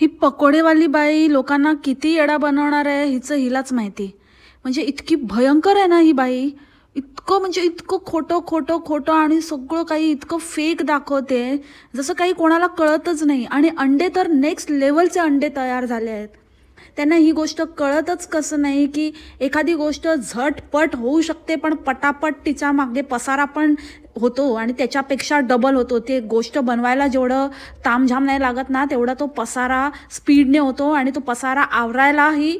ही पकोडेवाली बाई लोकांना किती येडा बनवणार आहे हिचं हिलाच माहिती. म्हणजे इतकी भयंकर आहे ना ही बाई. इतकं म्हणजे इतकं खोटं खोटं खोटं आणि सगळं काही इतकं फेक दाखवते जसं काही कोणाला कळतच नाही. आणि अंडे तर नेक्स्ट लेवलचे अंडे तयार झाले आहेत. त्यांना ही गोष्ट कळतच कसं नाही की एखादी गोष्ट झटपट होऊ शकते पण पटापट तिच्यामागे पसारा पण होतो आणि त्याच्यापेक्षा डबल होतो. ते गोष्ट बनवायला जेवढं तामझाम नाही लागत ना तेवढा तो पसारा स्पीडने होतो आणि तो पसारा आवरायलाही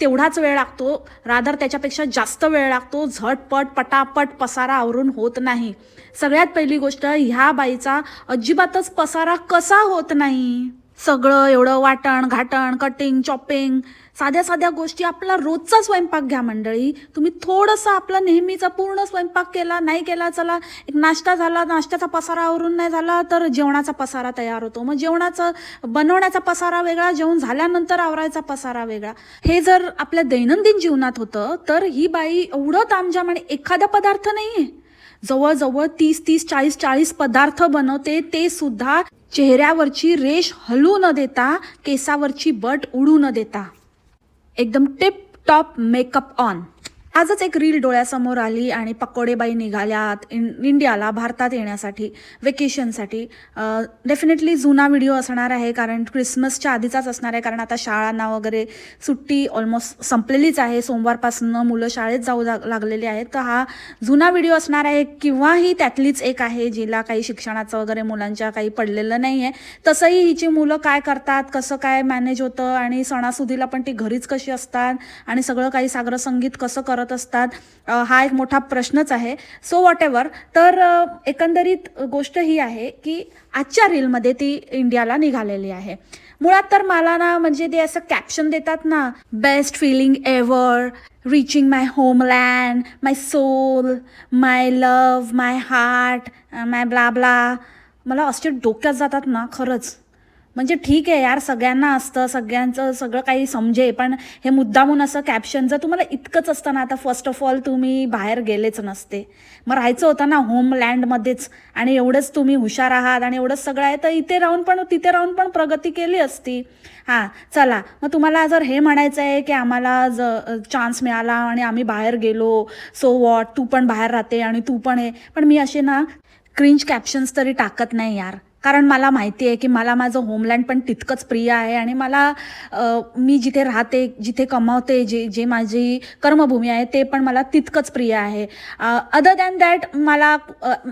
तेवढाच वेळ लागतो. रादर त्याच्यापेक्षा जास्त वेळ लागतो. झटपट पटापट पसारा आवरून होत नाही. सगळ्यात पहिली गोष्ट ह्या बाईचा अजिबातच पसारा कसा होत नाही. सगळं एवढं वाटण घाटण कटिंग चॉपिंग साध्या साध्या गोष्टी. आपला रोजचा स्वयंपाक घ्या मंडळी. तुम्ही थोडंसं आपला नेहमीचा पूर्ण स्वयंपाक केला नाही केला चला एक नाश्ता झाला नाश्त्याचा पसारा आवरून नाही झाला तर जेवणाचा पसारा तयार होतो. मग जेवणाचा बनवण्याचा पसारा वेगळा जेवण झाल्यानंतर आवरायचा पसारा वेगळा. हे जर आपल्या दैनंदिन जीवनात होतं तर ही बाई एवढं तामझाम आणि एखादा पदार्थ नाही आहे जवळजवळ तीस तीस चाळीस चाळीस पदार्थ बनवते ते सुद्धा चेहऱ्यावरची रेष हलू न देता केसावरची बट उडू न देता. एकदम टिप टॉप मेकअप ऑन. आजच एक रील डोळ्यासमोर आली आणि पकोडेबाई निघाल्यात इन इंडियाला भारतात येण्यासाठी वेकेशनसाठी डेफिनेटली जुना व्हिडिओ असणार आहे कारण क्रिसमसच्या आधीचाच असणार आहे कारण आता शाळांना वगैरे सुट्टी ऑलमोस्ट संपलेलीच आहे. सोमवारपासून मुलं शाळेत जाऊ लागलेली आहेत. तर हा जुना व्हिडिओ असणार आहे किंवा ही त्यातलीच एक आहे जिला काही शिक्षणाचं वगैरे मुलांच्या काही पडलेलं नाही आहे तसंही हिची मुलं काय करतात कसं काय मॅनेज होतं आणि सणासुदीला पण ती घरीच कशी असतात आणि सगळं काही सागर संगीत कसं करत असतात. हा एक मोठा प्रश्नच आहे. सो वॉट एव्हर तर एकंदरीत गोष्ट ही आहे की आजच्या रीलमध्ये ती इंडियाला निघालेली आहे. मुळात तर मला ना म्हणजे ते असं कॅप्शन देतात ना best feeling ever reaching my homeland my soul my love my heart my blah blah मला असे डोक्यात जातात ना खरंच. म्हणजे ठीक आहे यार सगळ्यांना असतं सगळ्यांचं सगळं काही समजे पण हे मुद्दामून असं कॅप्शन जर तुम्हाला इतकंच असतं ना आता फर्स्ट ऑफ ऑल तुम्ही बाहेर गेलेच नसते. मग राहायचं होतं ना होमलँडमध्येच आणि एवढंच तुम्ही हुशार आहात आणि एवढंच सगळं आहे तर इथे राहून पण तिथे राहून पण प्रगती केली असती. हां चला मग तुम्हाला जर हे म्हणायचं आहे की आम्हाला ज चान्स मिळाला आणि आम्ही बाहेर गेलो सो वॉट तू पण बाहेर राहते आणि तू पण हे पण मी असे ना क्रिंज कॅप्शन्स तरी टाकत नाही यार. कारण मला माहिती आहे की मला माझं होमलँड पण तितकंच प्रिय आहे आणि मला मी जिथे राहते जिथे कमावते जे जे माझी कर्मभूमी आहे ते पण मला तितकंच प्रिय आहे. अदर दॅन दॅट मला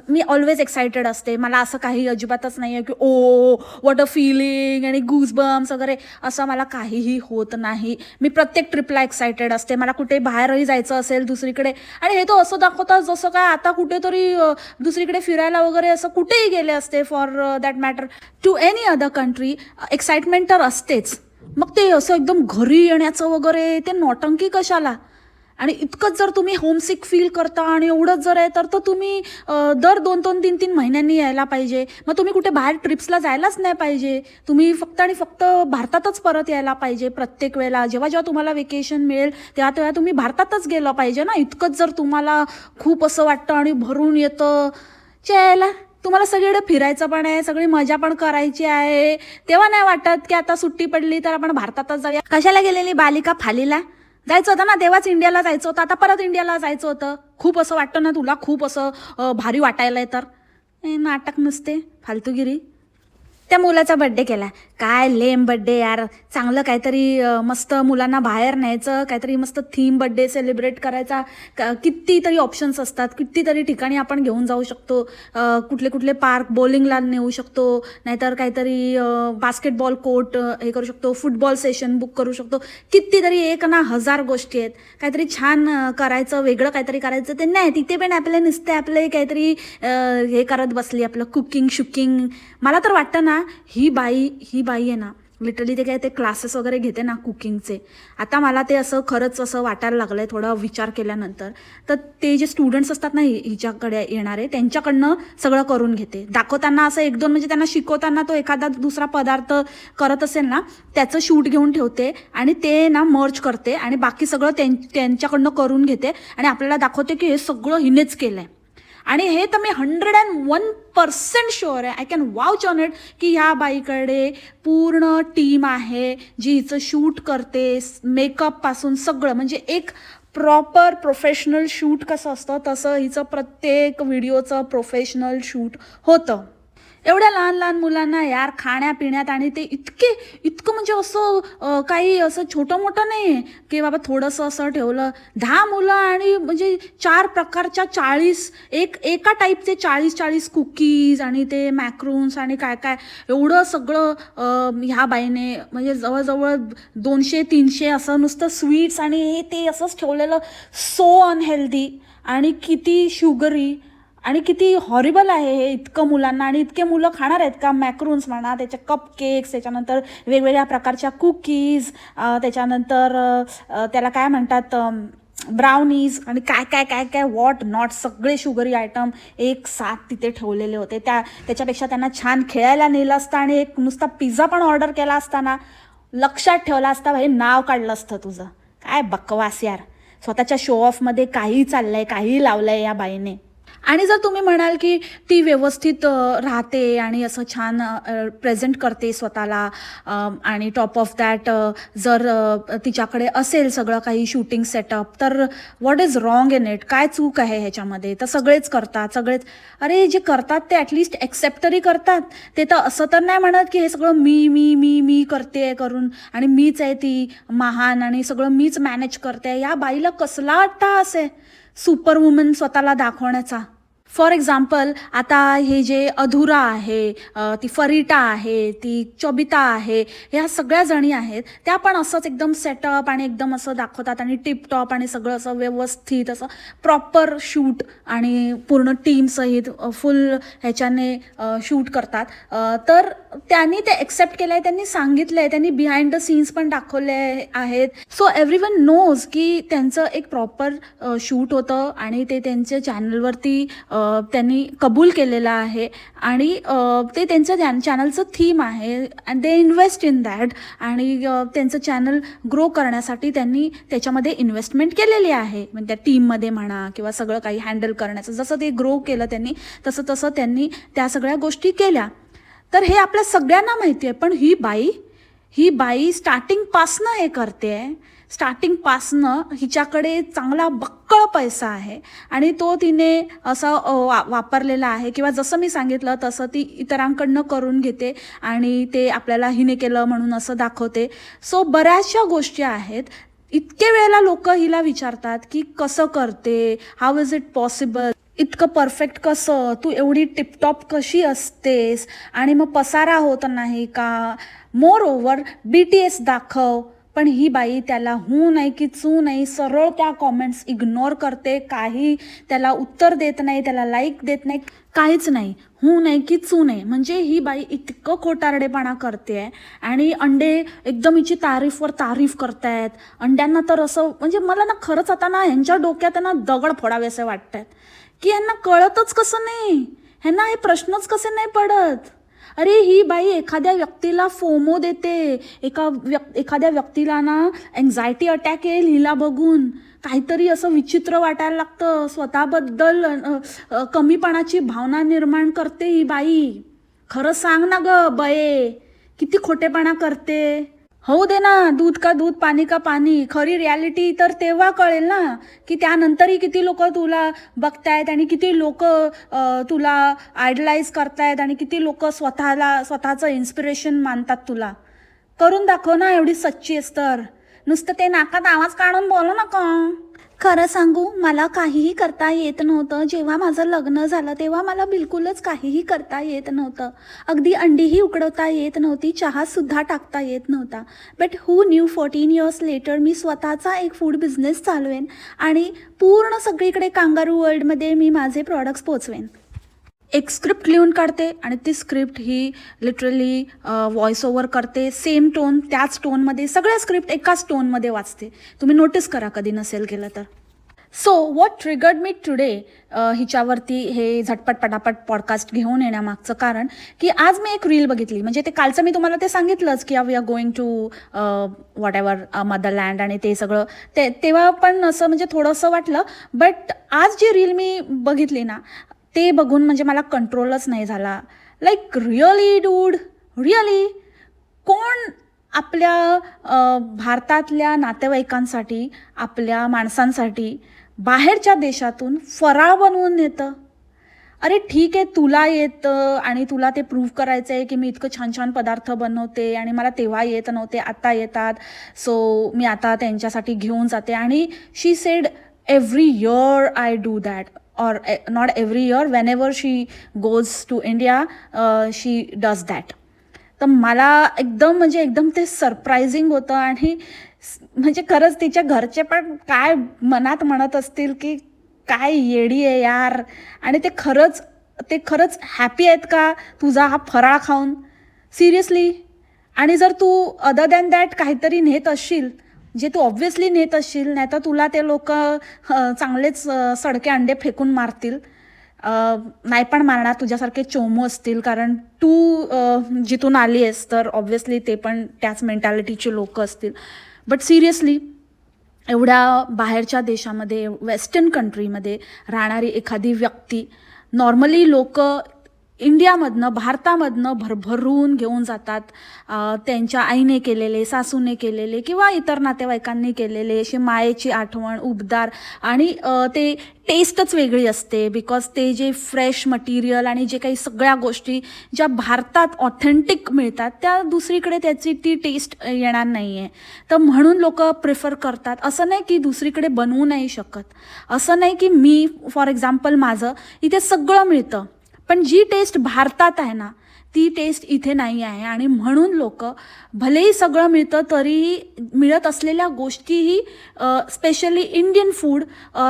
मी ऑलवेज एक्सायटेड असते. मला असं काही अजिबातच नाही आहे की ओ वॉट अ फिलिंग आणि गुजबम्स वगैरे. असं मला काहीही होत नाही. मी प्रत्येक ट्रिपला एक्सायटेड असते. मला कुठे बाहेरही जायचं असेल दुसरीकडे. आणि हे तो असं दाखवतात जसं काय आता कुठेतरी दुसरीकडे फिरायला वगैरे असं कुठेही गेले असते for that matter to any other country excitement तर असतेच. मग ते असं एकदम घरी येण्याचं वगैरे ते नौटंकी कशाला? आणि इतकंच जर तुम्ही होमसिक फील करता आणि एवढंच जर आहे तर तो तुम्ही दर दोन दोन तीन तीन महिन्यांनी यायला पाहिजे. मग तुम्ही कुठे बाहेर ट्रिप्सला जायलाच नाही पाहिजे. तुम्ही फक्त आणि फक्त भारतातच परत यायला पाहिजे प्रत्येक वेळेला. जेव्हा जेव्हा तुम्हाला वेकेशन मिळेल तेव्हा तेव्हा तुम्ही भारतातच गेलं पाहिजे ना. इतकंच जर तुम्हाला खूप असं वाटतं आणि भरून येतं. यायला तुम्हाला सगळीकडे फिरायचं पण आहे सगळी मजा पण करायची आहे. तेव्हा नाही वाटत की आता सुट्टी पडली तर आपण भारतातच जाऊया. कशाला गेलेली बालिका फालीला? जायचं होतं ना तेव्हाच इंडियाला जायचं होतं आता परत इंडियाला जायचं होतं. खूप असं वाटतं ना तुला खूप असं भारी वाटायला तर. नाटक नसते फालतूगिरी. त्या मुलाचा बड्डे केला. काय लेम बड्डे यार. चांगलं काहीतरी मस्त मुलांना बाहेर न्यायचं काहीतरी मस्त थीम बड्डे सेलिब्रेट करायचा. कितीतरी ऑप्शन्स असतात. कितीतरी ठिकाणी आपण घेऊन जाऊ शकतो. कुठले कुठले पार्क बॉलिंगला नेऊ शकतो. नाहीतर काहीतरी बास्केटबॉल कोर्ट हे करू शकतो. फुटबॉल सेशन बुक करू शकतो. कितीतरी एक ना हजार गोष्टी आहेत. काहीतरी छान करायचं वेगळं काहीतरी करायचं. ते नाही तिथे पण आपले नुसते आपले काहीतरी हे करत बसली आपलं कुकिंग शुकिंग मला तर वाटतं ना ही बाई ही बाई आहे ना लिटरली ते काय ते क्लासेस वगैरे घेते ना कुकिंगचे आता मला ते असं खरंच असं वाटायला लागलं आहे थोडा विचार केल्यानंतर. तर ते जे स्टुडंट्स असतात ना हिच्याकडे येणारे त्यांच्याकडनं सगळं करून घेते. दाखवताना असं एक दोन म्हणजे त्यांना शिकवताना तो एखादा दुसरा पदार्थ करत असेल ना त्याचं शूट घेऊन ठेवते आणि ते ना मर्च करते आणि बाकी सगळं त्यां त्यांच्याकडनं करून घेते आणि आपल्याला दाखवते की हे सगळं हिनेच केलं आहे आणि हे तर मी hundred and one percent sure आहे. I can vouch on it की ह्या बाईकडे पूर्ण टीम आहे जी हिचं शूट करते मेकअपपासून सगळं. म्हणजे एक प्रॉपर प्रोफेशनल शूट कसं असतं तसं हिचं प्रत्येक व्हिडिओचं प्रोफेशनल शूट होतं. एवढ्या लहान लहान मुलांना यार खाण्यापिण्यात आणि ते इतके इतकं म्हणजे असं काही असं छोटं मोठं नाही आहे की बाबा थोडंसं असं ठेवलं. दहा मुलं आणि म्हणजे चार प्रकारच्या चाळीस एक एका टाईपचे चाळीस चाळीस कुकीज आणि ते मॅक्रून्स आणि काय काय एवढं सगळं ह्या बाईने म्हणजे जवळजवळ दोनशे तीनशे असं नुसतं स्वीट्स आणि हे ते असंच ठेवलेलं. सो अनहेल्दी आणि किती शुगरी आणि किती हॉरिबल आहे हे इतकं मुलांना आणि इतके मुलं खाणार आहेत का? मॅक्रून्स म्हणा त्याचे कप केक्स त्याच्यानंतर वेगवेगळ्या प्रकारच्या कुकीज त्याच्यानंतर त्याला काय म्हणतात ब्राउनीज आणि काय काय काय काय वॉट नॉट सगळे शुगरी आयटम एक साथ तिथे ठेवलेले होते. त्या त्याच्यापेक्षा त्यांना छान खेळायला नेलं असतं आणि एक नुसता पिझ्झा पण ऑर्डर केला असताना लक्षात ठेवला असता हे नाव काढलं असतं तुझं. काय बकवास यार. स्वतःच्या शो ऑफमध्ये काही चाललंय काही लावलंय या बाईने. आणि जर तुम्ही म्हणाल की ती व्यवस्थित राहते आणि असं छान प्रेझेंट करते स्वतःला आणि टॉप ऑफ दॅट जर तिच्याकडे असेल सगळं काही शूटिंग सेटअप तर what is wrong in it काय चूक आहे ह्याच्यामध्ये? तर सगळेच करतात सगळेच. अरे जे करतात ते ॲटलिस्ट ॲक्सेप्ट तरी करतात. ते तर असं तर नाही म्हणत की हे सगळं मी मी मी मी करते करून आणि मीच आहे ती महान आणि सगळं मीच मॅनेज करते. या बाईला कसला अट्टा आहे सुपरवुमन स्वतःला दाखवण्याचा. फॉर एक्झाम्पल आता हे जे अधुरा आहे ती फरिटा आहे ती चबिता आहे ह्या सगळ्या जणी आहेत त्या पण असंच एकदम सेटअप आणि एकदम असं दाखवतात आणि टिपटॉप आणि सगळं असं व्यवस्थित असं प्रॉपर शूट आणि पूर्ण टीमसहित फुल ह्याच्याने शूट करतात. तर त्यांनी ते एक्सेप्ट केलं आहे त्यांनी सांगितलं आहे त्यांनी बिहाइंड द सीन्स पण दाखवले आहेत. सो एव्हरी वन नोज की त्यांचं एक प्रॉपर शूट होतं आणि ते त्यांच्या चॅनलवरती त्यांनी कबूल केलेलं आहे आणि ते त्यांचं चॅनलचं थीम आहे and they invest in that आणि त्यांचं चॅनल ग्रो करण्यासाठी त्यांनी त्याच्यामध्ये इन्व्हेस्टमेंट केलेली आहे. म्हणजे त्या टीममध्ये म्हणा किंवा सगळं काही हँडल करण्याचं जसं ते ग्रो केलं त्यांनी तसं तसं त्यांनी त्या सगळ्या गोष्टी केल्या. तर हे आपल्या सगळ्यांना माहिती आहे पण ही बाई ही बाई स्टार्टिंगपासनं हे करते. स्टार्टिंगपासनं हिच्याकडे चांगला बक्कळ पैसा आहे. आणि तो तिने असा वा वापरलेला आहे. किंवा जसं मी सांगितलं तसं ती इतरांकडनं करून घेते आणि ते आपल्याला हिने केलं म्हणून असं दाखवते. सो बऱ्याचशा गोष्टी आहेत. इतके वेळेला लोक हिला विचारतात की कसं करते? हाऊ इज इट पॉसिबल इतकं परफेक्ट कसं? तू एवढी टिपटॉप कशी असतेस? आणि मग पसारा होत नाही का? Moreover B T S दाखव. पण ही बाई त्याला हू नाही की चू नाही सरळ त्या कॉमेंट्स इग्नोर करते. काही त्याला उत्तर देत नाही त्याला लाईक देत नाही. काहीच नाही. हू नाही की चू नाही. म्हणजे ही बाई इतकं खोटारडेपणा करते आहे आणि अंडे एकदम हिची तारीफवर तारीफ करतायत. अंड्यांना तर असं म्हणजे मला ना खरंच आता ना ह्यांच्या डोक्यात ना दगड फोडावे असे वाटतात की यांना कळतच कसं नाही? ह्यांना हे प्रश्नच कसे नाही पडत? अरे ही बाई एखाद्या व्यक्तीला फोमो देते. एका व्यक् एखाद्या व्यक्तीला ना एन्झायटी अटॅक येईल हिला बघून. काहीतरी असं विचित्र वाटायला लागतं. स्वतःबद्दल कमीपणाची भावना निर्माण करते ही बाई. खरं सांग ना ग बये. किती खोटेपणा करते. हो दे ना दूध का दूध पाणी का पाणी. खरी रियालिटी तर तेव्हा कळेल ना की त्यानंतरही किती लोक तुला बघतायत आणि किती लोक तुला आयडलाइज करतायत आणि किती लोक स्वतःला स्वतःचं इन्स्पिरेशन मानतात तुला. करून दाखव ना एवढी सच्ची आहेस तर नुसतं ते नाकात आवाज काढून बोलू नका. खरं सांगू मला काहीही करता येत नव्हतं. जेव्हा माझं लग्न झालं तेव्हा मला बिलकुलच काहीही करता येत नव्हतं. अगदी अंडीही उकडवता येत नव्हती चहासुद्धा टाकता येत नव्हता. But who knew fourteen years later मी स्वतःचा एक फूड बिझनेस चालवेन आणि पूर्ण सगळीकडे कांगारू वर्ल्डमध्ये मी माझे प्रॉडक्ट्स पोचवेन. एक स्क्रिप्ट लिहून काढते आणि ती स्क्रिप्ट ही लिटरली व्हॉइस ओव्हर करते. सेम टोन त्याच टोनमध्ये सगळ्या स्क्रिप्ट एकाच टोनमध्ये वाचते. तुम्ही नोटीस करा कधी नसेल केलं तर. So what triggered me today हिच्यावरती हे झटपट पटापट पॉडकास्ट घेऊन येण्यामागचं कारण की आज मी एक रील बघितली. म्हणजे ते कालचं मी तुम्हाला ते सांगितलंच की we are going to whatever motherland आणि ते सगळं. ते तेव्हा पण असं म्हणजे थोडंसं वाटलं. बट आज जी रील मी बघितली ना ते बघून म्हणजे मला कंट्रोलच नाही झाला. लाईक रिअली डूड रिअली कोण आपल्या भारतातल्या नातेवाईकांसाठी आपल्या माणसांसाठी बाहेरच्या देशातून फराळ बनवून येतं अरे ठीक आहे तुला येतं आणि तुला ते प्रूव्ह करायचं आहे की मी इतकं छान छान पदार्थ बनवते आणि मला तेव्हा येत नव्हते आता येतात. सो मी आता त्यांच्यासाठी घेऊन जाते. आणि she said every year I do that or not eh, every year whenever she she goes to India she does that तर मला एकदम म्हणजे एकदम ते सरप्रायझिंग होतं आणि म्हणजे खरंच तिच्या घरचे पण काय मनात म्हणत असतील की काय येडी आहे यार. आणि ते खरंच ते खरंच हॅपी आहेत का? तुझा हा फराळ खाऊन? सिरियसली आणि जर तू अदर दॅन दॅट काहीतरी नेत असशील जे तू ऑब्व्हियसली नेत असशील नाही तर तुला ते लोक चांगलेच सडके अंडे फेकून मारतील. नाही पण मारणार तुझ्यासारखे चोमू असतील कारण तू जिथून आली आहेस तर ऑब्व्हियसली ते पण त्याच मेंटॅलिटीचे लोक असतील. बट सिरियसली एवढ्या बाहेरच्या देशामध्ये वेस्टर्न कंट्रीमध्ये राहणारी एखादी व्यक्ती नॉर्मली लोक इंडियामधनं भारतामधनं भरभरून घेऊन जातात त्यांच्या आईने केलेले सासूने केलेले किंवा इतर नातेवाईकांनी केलेले अशी मायेची आठवण उबदार आणि ते टेस्टच वेगळी असते बिकॉज ते जे फ्रेश मटेरियल आणि जे काही सगळ्या गोष्टी ज्या भारतात ऑथेंटिक मिळतात त्या दुसरीकडे त्याची ती टेस्ट येणार नाही आहे तर म्हणून लोक प्रिफर करतात. असं नाही की दुसरीकडे बनवू नाही शकत. असं नाही की मी फॉर एक्झाम्पल माझं इथे सगळं मिळतं. पण जी टेस्ट भारतात आहे ना ती टेस्ट इथे नाही आहे. आणि म्हणून लोक भलेही सगळं मिळतं तरीही मिळत असलेल्या गोष्टीही स्पेशली इंडियन फूड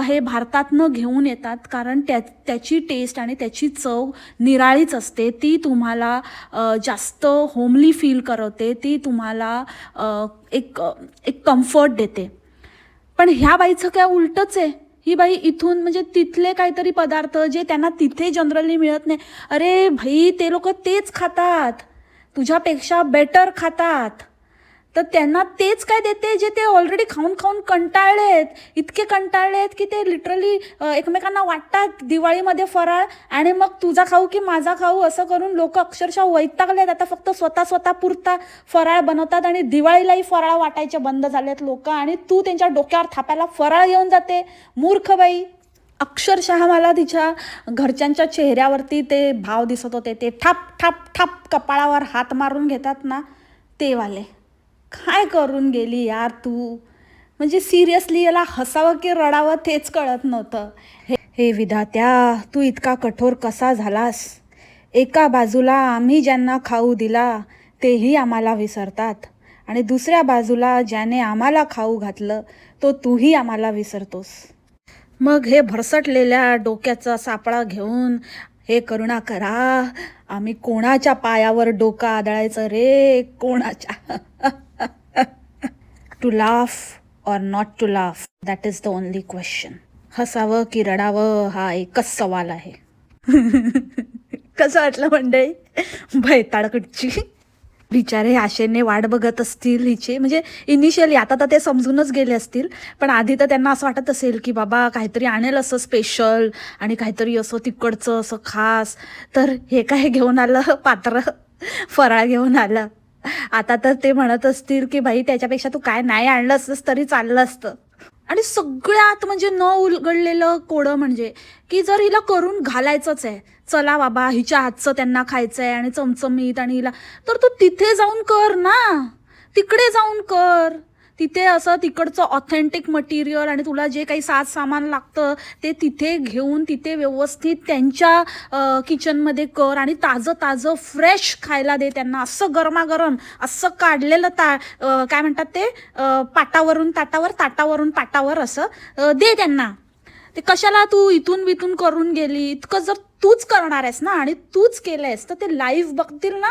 हे भारतातनं घेऊन येतात. कारण त्या त्याची टेस्ट आणि त्याची चव निराळीच असते. ती तुम्हाला जास्त होमली फील करवते ती तुम्हाला एक एक कम्फर्ट देते. पण ह्या बाईचं काय उलटंच आहे. ही बाई इथून म्हणजे तिथले काहीतरी पदार्थ जे त्यांना तिथे जनरली मिळत नाही. अरे भाई ते लोक तेच खातात. तुझ्यापेक्षा बेटर खातात. तर त्यांना तेच काय देते जे ते ऑलरेडी खाऊन खाऊन कंटाळले आहेत इतके कंटाळले आहेत की ते लिटरली एकमेकांना वाटतात दिवाळीमध्ये फराळ आणि मग तुझा खाऊ की माझा खाऊ असं करून लोक अक्षरशः वैतागले आहेत आता फक्त स्वतः स्वतः पुरता फराळ बनवतात आणि दिवाळीलाही फराळ वाटायचे बंद झालेत लोक आणि तू त्यांच्या डोक्यावर थापायला फराळ घेऊन जाते. मूर्ख बाई. अक्षरशः मला तिच्या घरच्यांच्या चेहऱ्यावरती ते भाव दिसत होते. ते ठाप ठाप ठाप कपाळावर हात मारून घेतात ना ते वाले. काय करून गेली यार तू? म्हणजे सिरियसली याला हसावं की रडावं तेच कळत नव्हतं. हे हे विधात्या तू इतका कठोर कसा झालास? एका बाजूला आम्ही ज्यांना खाऊ दिला तेही आम्हाला विसरतात. आणि दुसऱ्या बाजूला ज्याने आम्हाला खाऊ घातलं तो तूही आम्हाला विसरतोस. मग हे भरसटलेल्या डोक्याचा सापळा घेऊन हे करुणा करा. आम्ही कोणाच्या पायावर डोका आदळायचं रे? कोणाच्या? To laugh or not to laugh that is the only question हसावं की रडावं हा एकच सवाल आहे. कसं वाटलं मंडळी? भैताळकडची बिचारे आशेने वाट बघत असतील हिचे. म्हणजे इनिशियली आता तर ते समजूनच गेले असतील पण आधी तर त्यांना असं वाटत असेल की बाबा काहीतरी आणेल असं स्पेशल आणि काहीतरी असं तिकडचं असं खास. तर हे काय घेऊन आलं? पात्र फराळ घेऊन आलं. आता तर ते म्हणत असतील की भाई त्याच्यापेक्षा तू काय नाही आणलं असतंस तरी चाललं असतं. आणि सगळ्यात म्हणजे न उलगडलेलं कोडं म्हणजे की जर हिला करून घालायचंच आहे चला बाबा हिच्या हातचं त्यांना खायचं आहे आणि चमचमीत आणि हिला तर तू तिथे जाऊन कर ना. तिकडे जाऊन कर. तिथे असं तिकडचं ऑथेंटिक मटेरियल आणि तुला जे काही साज सामान लागतं ते तिथे घेऊन तिथे व्यवस्थित त्यांच्या किचनमध्ये कर आणि ताजं ताजं फ्रेश खायला दे त्यांना. असं गरमागरम असं काढलेलं ता काय म्हणतात ते पाटावरून ताटावर ताटावरून पाटावर असं दे त्यांना. ते कशाला तू इथून बिथून करून गेली? इतकं जर तूच करणार आहेस ना आणि तूच केलंयस तर ते लाईव्ह बघतील ना.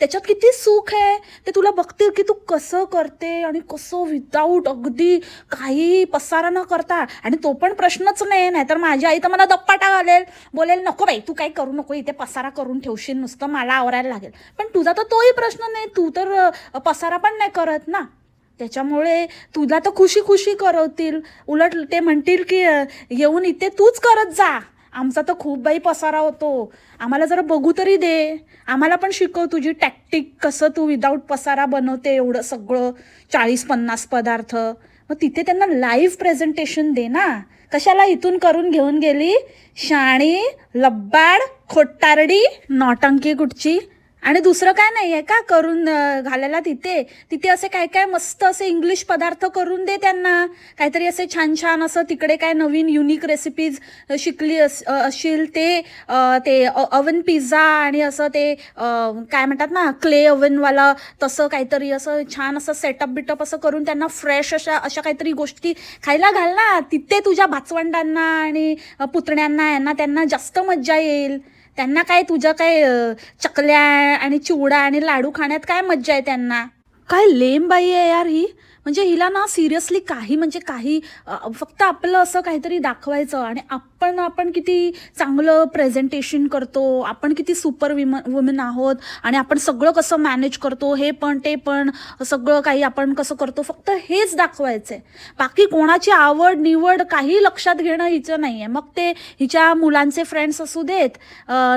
त्याच्यात किती सुख आहे. ते तुला बघतील की तू कसं करते आणि कसं विदाऊट अगदी काही पसारा न करता. आणि तो पण प्रश्नच नाही नाहीतर माझी आई तर मला दप्पाटा घालेल बोलेल नको बाई तू काही करू नको इथे पसारा करून ठेवशील नुसतं मला आवरायला लागेल. पण तुझा तर तोही प्रश्न नाही तू तर पसारा पण नाही करत ना. त्याच्यामुळे तुला तर खुशी खुशी करवतील. उलट ते म्हणतील की येऊन इथे तूच करत जा. आमचा तर खूप बाई पसारा होतो. आम्हाला जरा बघू तरी दे. आम्हाला पण शिकव तुझी टॅक्टिक कसं तू विदाऊट पसारा बनवते एवढं सगळं. चाळीस पन्नास पदार्थ. मग तिथे त्यांना लाईव्ह प्रेझेंटेशन दे ना. कशाला इथून करून घेऊन गेली? शाणी लब्बाड खोटारडी नौटंकी कुठची आणि दुसरं काय नाही आहे का? करून घालायला तिथे. तिथे असे काय काय मस्त असे इंग्लिश पदार्थ करून दे त्यांना. काहीतरी असे छान छान असं तिकडे काय नवीन युनिक रेसिपीज शिकली अस असशील ते ते अवन पिझ्झा आणि असं ते काय म्हणतात ना क्ले अवनवालं तसं काहीतरी असं छान असं सेटअप बिटअप असं करून त्यांना फ्रेश अशा अशा काहीतरी गोष्टी खायला घाल ना. तिथे तुझ्या भाचवंडांना आणि पुतण्यांना यांना त्यांना जास्त मज्जा येईल. त्यांना काय तुझ्या काय चकल्या आणि चिवडा आणि लाडू खाण्यात काय मज्जा आहे त्यांना? काय लेम बाई आहे यार ही. म्हणजे हिला ना सिरियसली काही म्हणजे काही फक्त आपलं असं काहीतरी दाखवायचं आणि आपण आपण किती चांगलं प्रेझेंटेशन करतो आपण किती सुपर विम वुमेन आहोत आणि आपण सगळं कसं मॅनेज करतो हे पण ते पण सगळं काही आपण कसं करतो फक्त हेच दाखवायचं आहे बाकी कोणाची आवड निवड काही लक्षात घेणं हिचं नाही आहे मग ते हिच्या मुलांचे फ्रेंड्स असू देत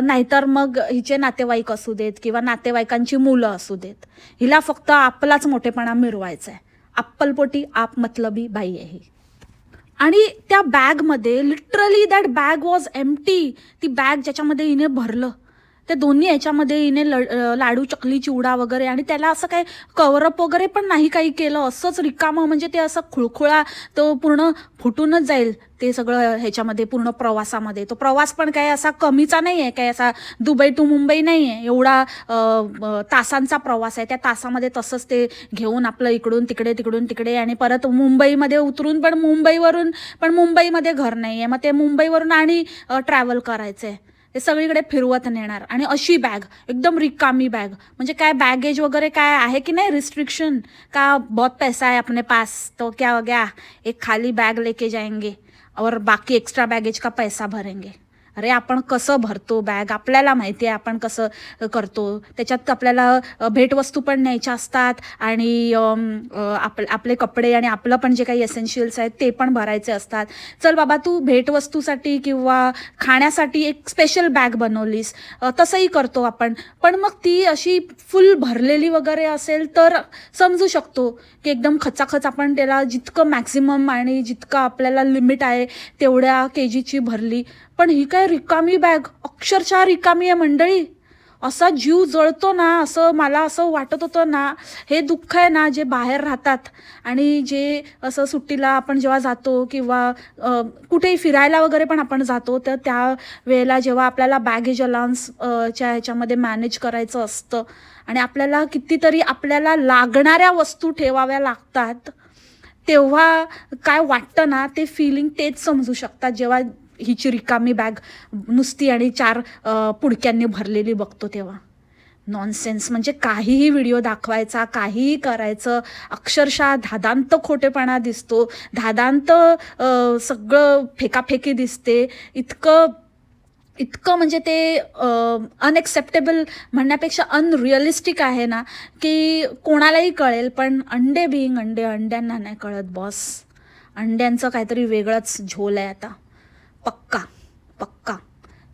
नाहीतर मग हिचे नातेवाईक असू देत किंवा नातेवाईकांची मुलं असू देत. हिला फक्त आपलाच मोठेपणा मिरवायचा आहे अप्पलपोटी आप मतलबी बाई आहे. आणि त्या बॅगमध्ये literally that bag was empty ती बॅग ज्याच्यामध्ये हिने भरलं. ते दोन्ही याच्यामध्ये हिने लाडू चकली चिवडा वगैरे आणि त्याला असं काही कवरअप वगैरे पण नाही काही केलं. असंच रिकामं म्हणजे ते असं खुळखुळा तो पूर्ण फुटूनच जाईल ते सगळं ह्याच्यामध्ये पूर्ण प्रवासामध्ये. तो प्रवास पण काय असा कमीचा नाही आहे काय असा दुबई टू मुंबई नाही आहे एवढा तासांचा प्रवास आहे. त्या तासामध्ये तसंच ते घेऊन आपलं इकडून तिकडे तिकडून तिकडे आणि परत मुंबईमध्ये उतरून पण मुंबईवरून पण मुंबईमध्ये घर नाही आहे मग ते मुंबईवरून आणि ट्रॅव्हल करायचं आहे ते सगळीकडे फिरवत नेणार. आणि अशी बॅग एकदम रिकामी बॅग म्हणजे काय बॅगेज वगैरे काय आहे की नाही? रिस्ट्रिक्शन का बहुत पैसा है अपने पास? तो क्या हो गया? एक खाली बॅग लेके जाएंगे और बाकी एक्स्ट्रा बॅगेज का पैसा भरेंगे. अरे आपण कसं भरतो बॅग? आपल्याला माहिती आहे आपण कसं करतो. त्याच्यात आपल्याला भेटवस्तू पण न्यायच्या असतात आणि आप आपले कपडे आणि आपलं पण जे काही एसेन्शियल्स आहेत ते पण भरायचे असतात. चल बाबा तू भेटवस्तूसाठी किंवा खाण्यासाठी एक स्पेशल बॅग बनवलीस. तसंही करतो आपण. पण मग ती अशी फुल भरलेली वगैरे असेल तर समजू शकतो की एकदम खचाखच आपण त्याला जितकं मॅक्झिमम आणि जितकं आपल्याला लिमिट आहे तेवढ्या के जीची भरली. पण ही काय रिकामी बॅग? अक्षरशः रिकामी आहे मंडळी. असा जीव जळतो ना असं मला असं वाटत होतं ना हे दुःख आहे ना जे बाहेर राहतात. आणि जे असं सुट्टीला आपण जेव्हा जातो किंवा कुठेही फिरायला वगैरे पण आपण जातो तर त्या वेळेला जेव्हा आपल्याला बॅगेज अलाउन्स च्या ह्याच्यामध्ये मॅनेज करायचं असतं आणि आपल्याला कितीतरी आपल्याला लागणाऱ्या वस्तू ठेवाव्या लागतात तेव्हा काय वाटतं ना ते फिलिंग तेच समजू शकतात. जेव्हा हिची रिकामी बॅग नुसती आणि चार पुडक्यांनी भरलेली बघतो तेव्हा. नॉनसेन्स म्हणजे काहीही व्हिडिओ दाखवायचा काहीही करायचं अक्षरशः धादांत खोटेपणा दिसतो. धादांत सगळं फेकाफेकी दिसते. इतकं इतकं म्हणजे ते अनएक्सेप्टेबल म्हणण्यापेक्षा अनरिअलिस्टिक आहे ना की कोणालाही कळेल पण अंडे बिईंग अंडे अंड्यांना नाही कळत बॉस अंड्यांचं काहीतरी वेगळंच झोल आहे आता. पक्का पक्का.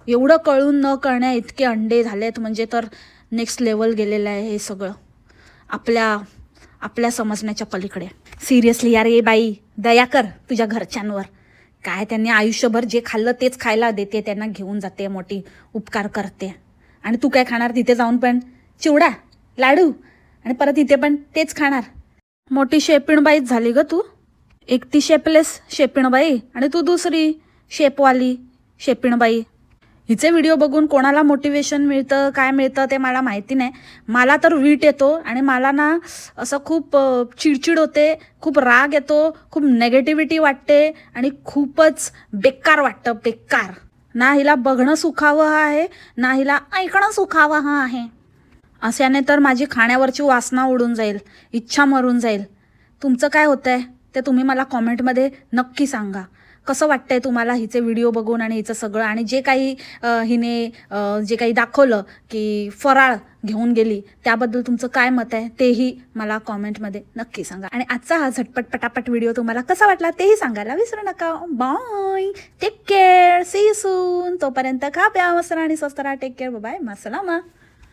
एवढं कळून न कळण्या इतके अंडे झालेत म्हणजे तर नेक्स्ट लेवल गेलेलं आहे हे सगळं. आपल्या आपल्या समजण्याच्या पलीकडे. सिरियसली यार ये बाई दया कर तुझ्या घरच्यांवर. काय त्यांनी आयुष्यभर जे खाल्लं तेच खायला देते त्यांना घेऊन जाते मोठी उपकार करते. आणि तू काय खाणार तिथे जाऊन पण? चिवडा लाडू आणि परत इथे पण तेच खाणार. मोठी शेपिणबाईच झाली ग तू. एक ती शेपलेस शेपिणबाई आणि तू दुसरी. शेपवाली शेपिणबाई. हिचे व्हिडिओ बघून कोणाला मोटिवेशन मिळतं काय मिळतं ते मला माहिती नाही. मला तर वीट येतो आणि मला ना असं खूप चिडचिड होते खूप राग येतो खूप नेगेटिव्हिटी वाटते आणि खूपच बेकार वाटतं बेकार. ना हिला बघणं सुखावं आहे ना हिला ऐकणं सुखावं आहे. अशाने तर माझी खाण्यावरची वासना उडून जाईल इच्छा मरून जाईल. तुमचं काय होतं आहे ते तुम्ही मला कॉमेंटमध्ये नक्की सांगा. कसं वाटतंय तुम्हाला हिचे व्हिडिओ बघून आणि हिचं सगळं? आणि जे काही हिने जे काही दाखवलं की फराळ घेऊन गेली त्याबद्दल तुमचं काय मत आहे? तेही मला कॉमेंटमध्ये नक्की सांगा. आणि आजचा हा झटपट पटापट व्हिडिओ तुम्हाला कसा वाटला तेही सांगायला विसरू नका. Bye take care see soon तोपर्यंत खा प्या मसरा आणि स्वस्त राहा. Take care bye मसलामा